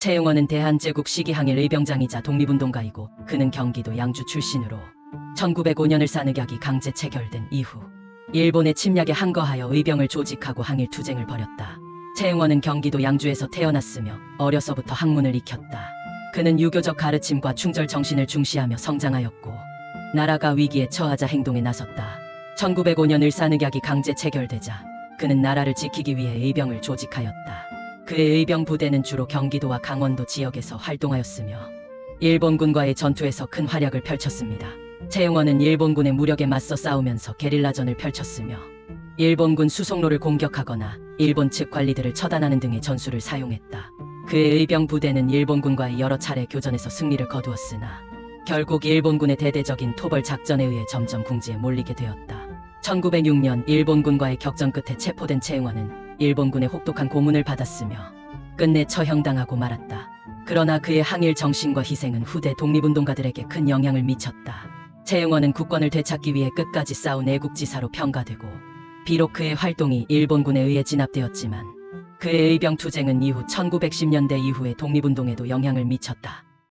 최영원은 대한제국 시기항일 의병장이자 독립운동가이고 그는 경기도 양주 출신으로 1905년을 싸느격이 강제 체결된 이후 일본의 침략에 항거하여 의병을 조직하고 항일 투쟁을 벌였다. 최영원은 경기도 양주에서 태어났으며 어려서부터 학문을 익혔다. 그는 유교적 가르침과 충절 정신을 중시하며 성장하였고 나라가 위기에 처하자 행동에 나섰다. 1905년 을사늑약이 강제 체결되자 그는 나라를 지키기 위해 의병을 조직하였다. 그의 의병 부대는 주로 경기도와 강원도 지역에서 활동하였으며 일본군과의 전투에서 큰 활약을 펼쳤습니다. 최영원은 일본군의 무력에 맞서 싸우면서 게릴라전을 펼쳤으며 일본군 수송로를 공격하거나 일본 측 관리들을 처단하는 등의 전술을 사용했다. 그의 의병 부대는 일본군과의 여러 차례 교전에서 승리를 거두었으나 결국 일본군의 대대적인 토벌 작전에 의해 점점 궁지에 몰리게 되었다. 1906년 일본군과의 격전 끝에 체포된 최응원은 일본군의 혹독한 고문을 받았으며 끝내 처형당하고 말았다. 그러나 그의 항일 정신과 희생은 후대 독립운동가들에게 큰 영향을 미쳤다. 최응원은 국권을 되찾기 위해 끝까지 싸운 애국지사로 평가되고 비록 그의 활동이 일본군에 의해 진압되었지만 그의 의병 투쟁은 이후 1910년대 이후의 독립운동에도 영향을 미쳤다.